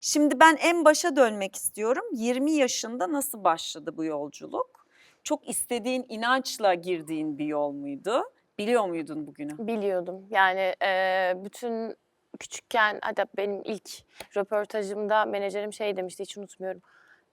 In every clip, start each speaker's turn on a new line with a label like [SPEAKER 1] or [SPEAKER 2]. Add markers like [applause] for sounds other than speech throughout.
[SPEAKER 1] Şimdi ben en başa dönmek istiyorum. 20 yaşında nasıl başladı bu yolculuk? Çok istediğin inançla girdiğin bir yol muydu? Biliyor muydun bugünü?
[SPEAKER 2] Biliyordum. Yani e, bütün küçükken hatta benim ilk röportajımda menajerim şey demişti hiç unutmuyorum.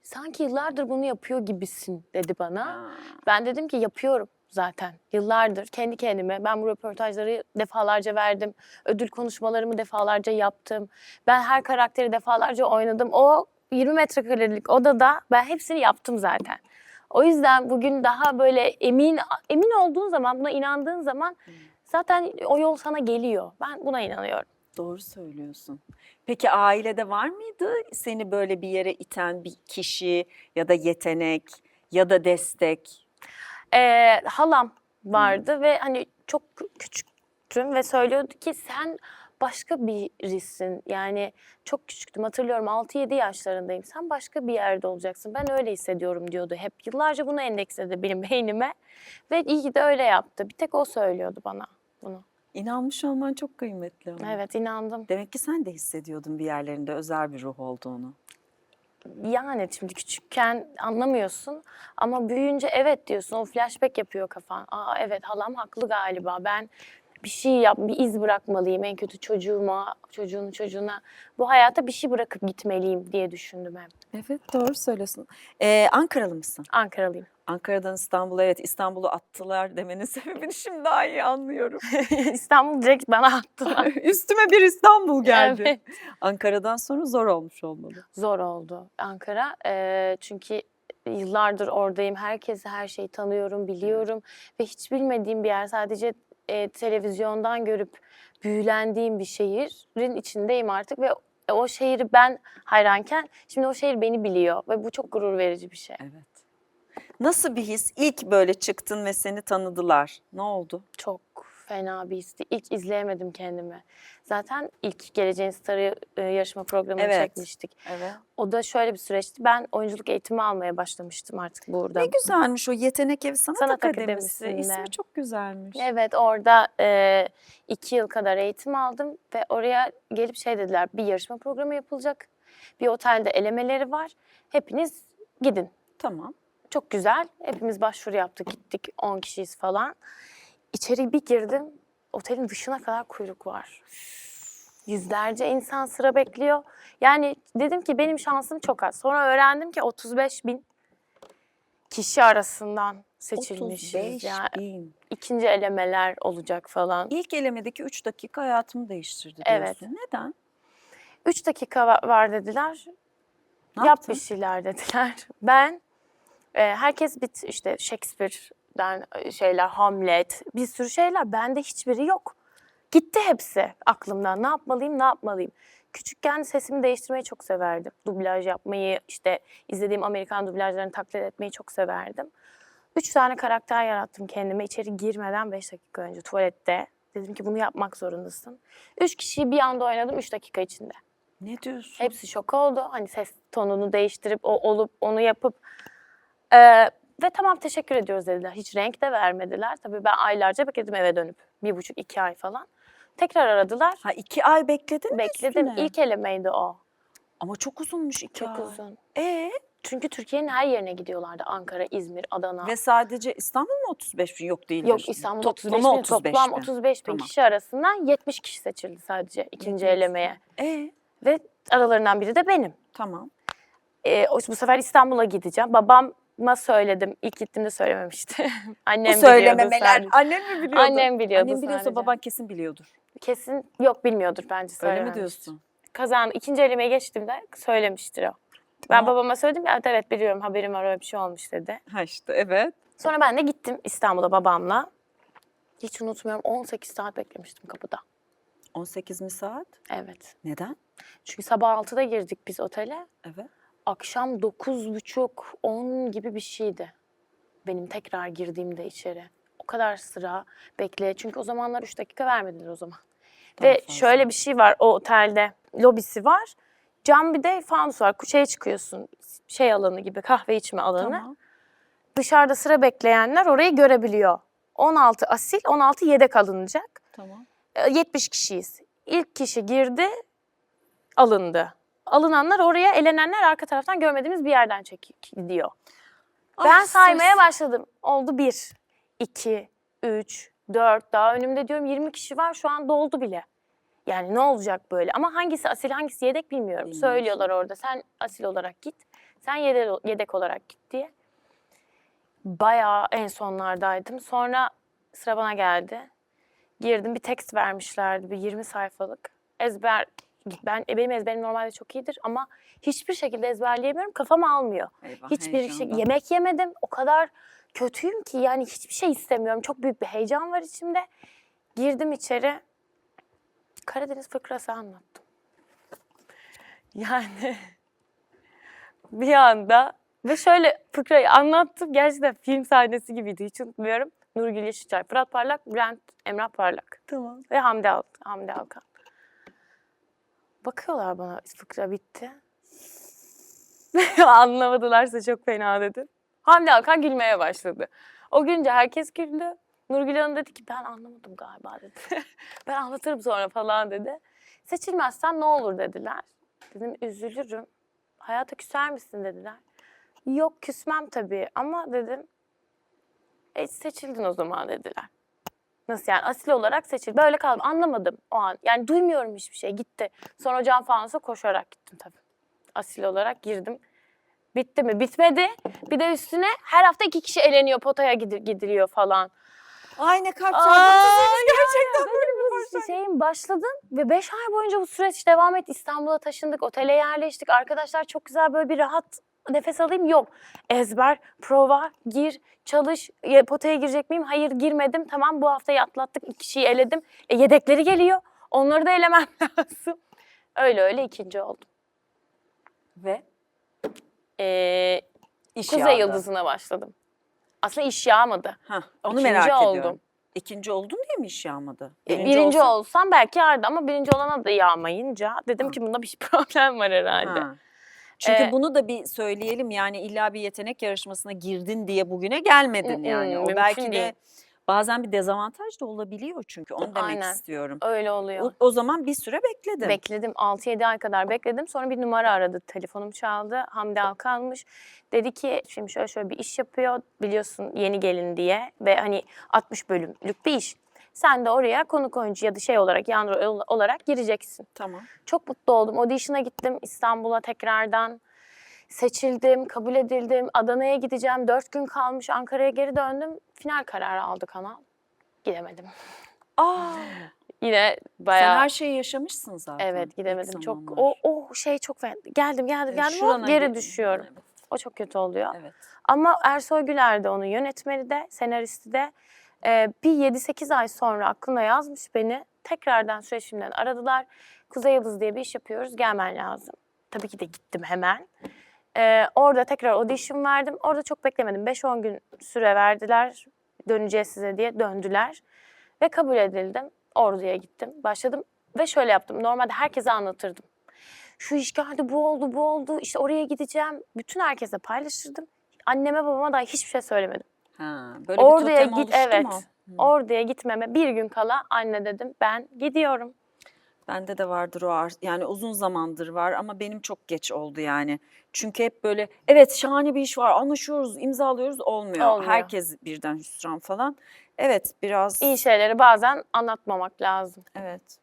[SPEAKER 2] Sanki yıllardır bunu yapıyor gibisin dedi bana. Ben dedim ki yapıyorum zaten yıllardır kendi kendime. Ben bu röportajları defalarca verdim. Ödül konuşmalarımı defalarca yaptım. Ben her karakteri defalarca oynadım. O 20 metrekarelik odada ben hepsini yaptım zaten. O yüzden bugün daha böyle emin emin olduğun zaman, buna inandığın zaman zaten o yol sana geliyor. Ben buna inanıyorum.
[SPEAKER 1] Doğru söylüyorsun. Peki ailede var mıydı seni böyle bir yere iten bir kişi ya da yetenek ya da destek?
[SPEAKER 2] Ee, halam vardı ve hani çok kü- küçüktüm ve söylüyordu ki sen başka birisin. Yani çok küçüktüm hatırlıyorum 6-7 yaşlarındayım. Sen başka bir yerde olacaksın. Ben öyle hissediyorum diyordu hep. Yıllarca bunu endeksledi benim [laughs] beynime ve iyi ki de öyle yaptı. Bir tek o söylüyordu bana bunu.
[SPEAKER 1] İnanmış olman çok kıymetli ama.
[SPEAKER 2] Evet inandım.
[SPEAKER 1] Demek ki sen de hissediyordun bir yerlerinde özel bir ruh olduğunu.
[SPEAKER 2] Yani şimdi küçükken anlamıyorsun ama büyüyünce evet diyorsun. O flashback yapıyor kafan. Aa evet halam haklı galiba. Ben bir şey yap, bir iz bırakmalıyım. En kötü çocuğuma, çocuğun çocuğuna bu hayata bir şey bırakıp gitmeliyim diye düşündüm hep.
[SPEAKER 1] Evet doğru söylüyorsun. Ee, Ankaralı mısın?
[SPEAKER 2] Ankaralıyım.
[SPEAKER 1] Ankara'dan İstanbul'a evet İstanbul'u attılar demenin [laughs] sebebini şimdi daha iyi anlıyorum. [laughs]
[SPEAKER 2] İstanbul direkt bana attılar. [laughs]
[SPEAKER 1] Üstüme bir İstanbul geldi.
[SPEAKER 2] Evet.
[SPEAKER 1] Ankara'dan sonra zor olmuş olmalı.
[SPEAKER 2] Zor oldu Ankara. Ee, çünkü yıllardır oradayım. Herkesi her şeyi tanıyorum, biliyorum. Ve hiç bilmediğim bir yer. Sadece e, televizyondan görüp büyülendiğim bir şehrin içindeyim artık. Ve o şehri ben hayranken şimdi o şehir beni biliyor. Ve bu çok gurur verici bir şey.
[SPEAKER 1] Evet. Nasıl bir his? İlk böyle çıktın ve seni tanıdılar. Ne oldu?
[SPEAKER 2] Çok fena bir histi. İlk izleyemedim kendimi. Zaten ilk Geleceğin Starı e, yarışma programını
[SPEAKER 1] Evet.
[SPEAKER 2] çekmiştik.
[SPEAKER 1] Evet.
[SPEAKER 2] O da şöyle bir süreçti. Ben oyunculuk eğitimi almaya başlamıştım artık burada.
[SPEAKER 1] Ne güzelmiş o Yetenek Evi Sanat,
[SPEAKER 2] Sanat
[SPEAKER 1] Akademisi.
[SPEAKER 2] Akademisi'nde.
[SPEAKER 1] İsmi çok güzelmiş.
[SPEAKER 2] Evet orada e, iki yıl kadar eğitim aldım ve oraya gelip şey dediler bir yarışma programı yapılacak. Bir otelde elemeleri var. Hepiniz gidin.
[SPEAKER 1] Tamam.
[SPEAKER 2] Çok güzel. Hepimiz başvuru yaptık gittik 10 kişiyiz falan. İçeri bir girdim. Otelin dışına kadar kuyruk var. Yüzlerce insan sıra bekliyor. Yani dedim ki benim şansım çok az. Sonra öğrendim ki 35 bin kişi arasından seçilmişiz.
[SPEAKER 1] 35
[SPEAKER 2] Yani
[SPEAKER 1] bin.
[SPEAKER 2] ikinci elemeler olacak falan.
[SPEAKER 1] İlk elemedeki 3 dakika hayatımı değiştirdi
[SPEAKER 2] Evet.
[SPEAKER 1] diyorsun. Neden?
[SPEAKER 2] Üç dakika va- var dediler.
[SPEAKER 1] Ne
[SPEAKER 2] Yap
[SPEAKER 1] yaptın?
[SPEAKER 2] bir şeyler [laughs] dediler. Ben e, herkes bit işte Shakespeare'den e, şeyler, Hamlet, bir sürü şeyler. Bende hiçbiri yok. Gitti hepsi aklımdan. Ne yapmalıyım, ne yapmalıyım. Küçükken sesimi değiştirmeyi çok severdim. Dublaj yapmayı, işte izlediğim Amerikan dublajlarını taklit etmeyi çok severdim. Üç tane karakter yarattım kendime içeri girmeden beş dakika önce tuvalette. Dedim ki bunu yapmak zorundasın. Üç kişiyi bir anda oynadım üç dakika içinde.
[SPEAKER 1] Ne diyorsun?
[SPEAKER 2] Hepsi şok oldu. Hani ses tonunu değiştirip o olup onu yapıp Ee, ve tamam teşekkür ediyoruz dediler. Hiç renk de vermediler. Tabii ben aylarca bekledim eve dönüp. Bir buçuk iki ay falan. Tekrar aradılar.
[SPEAKER 1] Ha iki ay bekledin mi
[SPEAKER 2] Bekledim.
[SPEAKER 1] üstüne?
[SPEAKER 2] İlk elemeydi o.
[SPEAKER 1] Ama çok uzunmuş iki
[SPEAKER 2] Çok
[SPEAKER 1] ay.
[SPEAKER 2] uzun.
[SPEAKER 1] Ee,
[SPEAKER 2] Çünkü Türkiye'nin her yerine gidiyorlardı. Ankara, İzmir, Adana.
[SPEAKER 1] ve sadece İstanbul mu 35 bin? Yok değil.
[SPEAKER 2] Yok İstanbul 35 bin.
[SPEAKER 1] Toplama 35
[SPEAKER 2] Toplam
[SPEAKER 1] bin.
[SPEAKER 2] 35 bin
[SPEAKER 1] Tamam.
[SPEAKER 2] kişi arasından 70 kişi seçildi sadece ikinci
[SPEAKER 1] Yetmiş.
[SPEAKER 2] elemeye.
[SPEAKER 1] Ee,
[SPEAKER 2] Ve aralarından biri de benim.
[SPEAKER 1] tamam.
[SPEAKER 2] Ee, o- bu sefer İstanbul'a gideceğim. Babama söyledim. İlk gittiğimde söylememişti. [laughs] Annem
[SPEAKER 1] Bu
[SPEAKER 2] biliyordu
[SPEAKER 1] söylememeler
[SPEAKER 2] sadece.
[SPEAKER 1] annem mi biliyordu?
[SPEAKER 2] Annem biliyordu
[SPEAKER 1] Annem biliyorsa
[SPEAKER 2] sadece.
[SPEAKER 1] baban kesin biliyordur.
[SPEAKER 2] Kesin yok bilmiyordur bence
[SPEAKER 1] Öyle mi diyorsun?
[SPEAKER 2] Kazan ikinci elemeye geçtiğimde söylemiştir o. Ben
[SPEAKER 1] Tamam.
[SPEAKER 2] babama söyledim evet evet biliyorum haberim var öyle bir şey olmuş dedi.
[SPEAKER 1] Ha işte evet.
[SPEAKER 2] Sonra ben de gittim İstanbul'a babamla. Hiç unutmuyorum 18 saat beklemiştim kapıda.
[SPEAKER 1] 18 mi saat?
[SPEAKER 2] Evet.
[SPEAKER 1] Neden?
[SPEAKER 2] Çünkü sabah 6'da girdik biz otele.
[SPEAKER 1] Evet.
[SPEAKER 2] Akşam 9.30-10 gibi bir şeydi. Benim tekrar girdiğimde içeri. O kadar sıra bekle. Çünkü o zamanlar 3 dakika vermediler o zaman.
[SPEAKER 1] Daha
[SPEAKER 2] Ve
[SPEAKER 1] fazla.
[SPEAKER 2] şöyle bir şey var o otelde. Lobisi var. Cam bir de fanus var. Şeye çıkıyorsun. Şey alanı gibi kahve içme alanı.
[SPEAKER 1] Tamam.
[SPEAKER 2] Dışarıda sıra bekleyenler orayı görebiliyor. 16 asil, 16 yedek alınacak.
[SPEAKER 1] Tamam.
[SPEAKER 2] E, 70 kişiyiz. İlk kişi girdi, alındı. Alınanlar oraya, elenenler arka taraftan görmediğimiz bir yerden çekiliyor.
[SPEAKER 1] Ah,
[SPEAKER 2] Ben
[SPEAKER 1] stres.
[SPEAKER 2] saymaya başladım. Oldu bir, iki, üç, dört. Daha önümde diyorum 20 kişi var. Şu an doldu bile. Yani ne olacak böyle? Ama hangisi asil hangisi yedek bilmiyorum.
[SPEAKER 1] Bilmiyorsun.
[SPEAKER 2] Söylüyorlar orada. Sen asil olarak git. Sen yedek, yedek olarak git diye. Bayağı en sonlardaydım. Sonra sıra bana geldi. Girdim bir tekst vermişlerdi. Bir 20 sayfalık. Ezber ben e, benim ezberim normalde çok iyidir ama hiçbir şekilde ezberleyemiyorum. Kafam almıyor.
[SPEAKER 1] Eyvah,
[SPEAKER 2] Hiçbir şey yemek yemedim. O kadar kötüyüm ki yani hiçbir şey istemiyorum. Çok büyük bir heyecan var içimde. Girdim içeri. Karadeniz fıkrası anlattım. Yani [laughs] bir anda ve şöyle fıkrayı anlattım. Gerçekten film sahnesi gibiydi. Hiç unutmuyorum. Nurgül Yeşilçay, Fırat Parlak, Bülent Emrah Parlak.
[SPEAKER 1] Tamam.
[SPEAKER 2] Ve Hamdi, Al Hamdi Alkan. Bakıyorlar bana fıkra bitti. [laughs] Anlamadılarsa çok fena dedim. Hamdi Alkan gülmeye başladı. O gülünce herkes güldü. Nurgül Hanım dedi ki ben anlamadım galiba dedi. [laughs] ben anlatırım sonra falan dedi. Seçilmezsen ne olur dediler. Dedim üzülürüm. Hayata küser misin dediler. Yok küsmem tabii ama dedim e, seçildin o zaman dediler. Nasıl yani asil olarak seçildi. Böyle kaldım. Anlamadım o an. Yani duymuyorum hiçbir şey. Gitti. Sonra cam fanusa koşarak gittim tabii. Asil olarak girdim. Bitti mi? Bitmedi. Bir de üstüne her hafta iki kişi eleniyor. Potaya gidir, gidiliyor falan.
[SPEAKER 1] Ay ne kalp
[SPEAKER 2] Aa,
[SPEAKER 1] çarpıntısıymış gerçekten.
[SPEAKER 2] Böyle bir şeyim başladım ve beş ay boyunca bu süreç devam etti. İstanbul'a taşındık, otele yerleştik. Arkadaşlar çok güzel böyle bir rahat nefes alayım yok. Ezber, prova, gir, çalış. Ya, potaya girecek miyim? Hayır girmedim. Tamam bu haftayı atlattık. İki kişiyi eledim. E, yedekleri geliyor. Onları da elemem [laughs] lazım. Öyle öyle ikinci oldum.
[SPEAKER 1] Ve
[SPEAKER 2] Ee,
[SPEAKER 1] iş
[SPEAKER 2] Kuzey
[SPEAKER 1] yağdı.
[SPEAKER 2] Yıldızı'na başladım. Aslında iş yağmadı.
[SPEAKER 1] Hah, onu
[SPEAKER 2] İkinci
[SPEAKER 1] merak
[SPEAKER 2] oldum.
[SPEAKER 1] ediyorum. İkinci oldun diye mi iş yağmadı?
[SPEAKER 2] E, Birinci,
[SPEAKER 1] olsan-
[SPEAKER 2] olsam belki yardı ama birinci olana da yağmayınca dedim
[SPEAKER 1] Ha.
[SPEAKER 2] ki bunda bir [laughs] problem var herhalde.
[SPEAKER 1] Ha. Çünkü
[SPEAKER 2] Ee,
[SPEAKER 1] bunu da bir söyleyelim yani illa bir yetenek yarışmasına girdin diye bugüne gelmedin
[SPEAKER 2] Mm,
[SPEAKER 1] yani. O
[SPEAKER 2] mümkün
[SPEAKER 1] belki de
[SPEAKER 2] değil.
[SPEAKER 1] bazen bir dezavantaj da olabiliyor çünkü onu demek
[SPEAKER 2] Aynen.
[SPEAKER 1] istiyorum.
[SPEAKER 2] Öyle oluyor.
[SPEAKER 1] O, o zaman bir süre bekledin.
[SPEAKER 2] Bekledim 6-7 ay kadar bekledim. Sonra bir numara aradı. Telefonum çaldı. Hamdi Alkan'mış. Dedi ki şimdi şöyle şöyle bir iş yapıyor. Biliyorsun yeni gelin diye. Ve hani 60 bölümlük bir iş. Sen de oraya konuk oyuncu ya da şey olarak yan rol olarak gireceksin.
[SPEAKER 1] Tamam.
[SPEAKER 2] Çok mutlu oldum. Audition'a gittim İstanbul'a tekrardan. Seçildim, kabul edildim. Adana'ya gideceğim. Dört gün kalmış. Ankara'ya geri döndüm. Final kararı aldı kanal. Gidemedim.
[SPEAKER 1] Aa, [gasps]
[SPEAKER 2] Yine
[SPEAKER 1] sen
[SPEAKER 2] bayağı...
[SPEAKER 1] her şeyi yaşamışsın zaten.
[SPEAKER 2] Evet gidemedim. Çok o o şey çok fena. Geldim geldim geldim
[SPEAKER 1] şurana
[SPEAKER 2] geri
[SPEAKER 1] gel-
[SPEAKER 2] düşüyorum.
[SPEAKER 1] Evet.
[SPEAKER 2] O çok kötü oluyor.
[SPEAKER 1] evet.
[SPEAKER 2] Ama Ersoy Güler de onun yönetmeni de senaristi de e, bir 7-8 ay sonra aklına yazmış beni. Tekrardan süreçimden aradılar. Kuzey Yıldız diye bir iş yapıyoruz gelmen lazım. Tabii ki de gittim hemen. E, orada tekrar audition verdim. Orada çok beklemedim. 5-10 gün süre verdiler. Döneceğiz size diye döndüler. Ve kabul edildim. Ordu'ya gittim. Başladım ve şöyle yaptım. Normalde herkese anlatırdım. Şu iş geldi, bu oldu, bu oldu. İşte oraya gideceğim. Bütün herkese paylaşırdım. Anneme babama da hiçbir şey söylemedim.
[SPEAKER 1] Ha, böyle
[SPEAKER 2] Orduya
[SPEAKER 1] bir totem
[SPEAKER 2] git,
[SPEAKER 1] oluştu
[SPEAKER 2] evet.
[SPEAKER 1] mu?
[SPEAKER 2] Orduya gitmeme bir gün kala anne dedim ben gidiyorum.
[SPEAKER 1] Bende de vardır o ar- yani uzun zamandır var ama benim çok geç oldu yani. Çünkü hep böyle evet şahane bir iş var anlaşıyoruz imzalıyoruz olmuyor.
[SPEAKER 2] Olmuyor.
[SPEAKER 1] Herkes birden hüsran falan. Evet biraz
[SPEAKER 2] İyi şeyleri bazen anlatmamak lazım.
[SPEAKER 1] evet